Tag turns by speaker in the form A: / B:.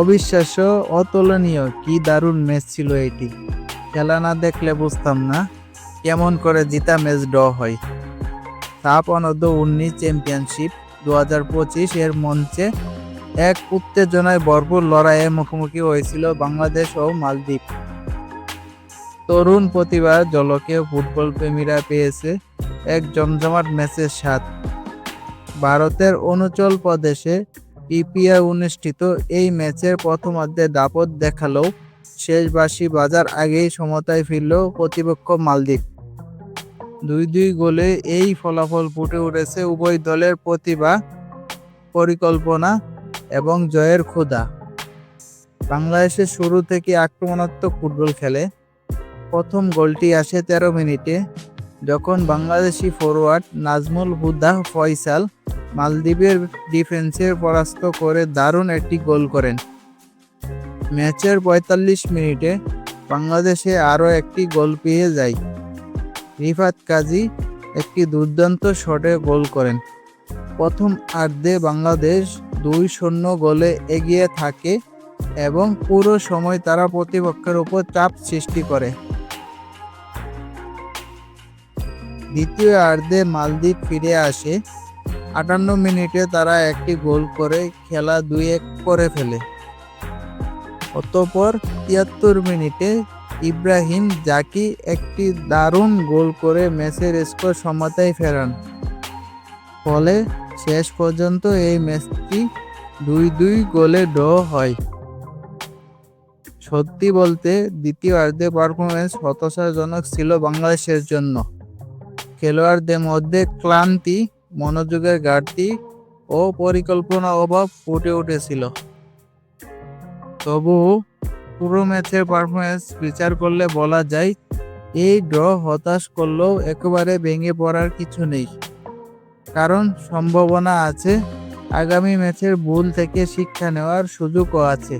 A: অবিশ্বাস্য, অতুলনীয়, কি দারুণ ম্যাচ ছিল এটি। খেলা না দেখলে বুঝতাম না কেমন করে জিতা ম্যাচ ড হয়। সাপ অনূর্ধ্ব উনিশ চ্যাম্পিয়নশিপ দু হাজার পঁচিশ এর মঞ্চে এক উত্তেজনায় ভরপুর লড়াইয়ে মুখোমুখি হয়েছিল বাংলাদেশ ও মালদ্বীপ। তরুণ প্রতিভা জলকে ফুটবল প্রেমীরা পেয়েছে এক জমজমাট ম্যাচের স্বাদ। ভারতের অরুণাচল প্রদেশে পিপিআ অনুষ্ঠিত এই ম্যাচের প্রথমার্ধে দাপট দেখালেও শেষ বাঁশি বাজার আগেই সমতায় ফিরল প্রতিপক্ষ মালদ্বীপ। দুই দুই গোলে এই ফলাফল ফুটে উঠেছে উভয় দলের প্রতিভা, পরিকল্পনা এবং জয়ের ক্ষুধা। বাংলাদেশের শুরু থেকে আক্রমণাত্মক ফুটবল খেলে প্রথম গোলটি আসে তেরো মিনিটে, যখন বাংলাদেশি ফরোয়ার্ড নাজমুল হুদা ফয়সাল মালদ্বীপের ডিফেন্সে পরাস্ত করে দারুণ একটি গোল করেন। ম্যাচের পঁয়তাল্লিশ মিনিটে বাংলাদেশে আরও একটি গোল পেয়ে যায়। রিফাত কাজী একটি দুর্দান্ত শটে গোল করেন। প্রথম আর্ধে বাংলাদেশ দুই শূন্য গোলে এগিয়ে থাকে এবং পুরো সময় তারা প্রতিপক্ষের উপর চাপ সৃষ্টি করে। দ্বিতীয় আর্ধে মালদ্বীপ ফিরে আসে আটান্ন মিনিটে তারা একটি গোল করে খেলা দুই এক করে ফেলে। অতঃপর তিয়াত্তর মিনিটে ইব্রাহিম জাকি একটি দারুণ গোল করে ম্যাচের স্কোর সমতায় ফেরান। ফলে শেষ পর্যন্ত এই ম্যাচটি দুই দুই গোলে ড্র হয়। সত্যি বলতে দ্বিতীয় অর্ধে পারফরমেন্স হতাশাজনক ছিল বাংলাদেশের জন্য। খেলোয়াড়দের মধ্যে ক্লান্তি মনোযোগের ঘাটতি ও পরিকল্পনা অভাব ফুটে উঠেছিল। তবু পুরো ম্যাচের পারফরমেন্স বিচার করলে বলা যায়, এই ড্র হতাশ করলেও একেবারে ভেঙে পড়ার কিছু নেই। কারণ সম্ভাবনা আছে, আগামী ম্যাচের ভুল থেকে শিক্ষা নেওয়ার সুযোগও আছে।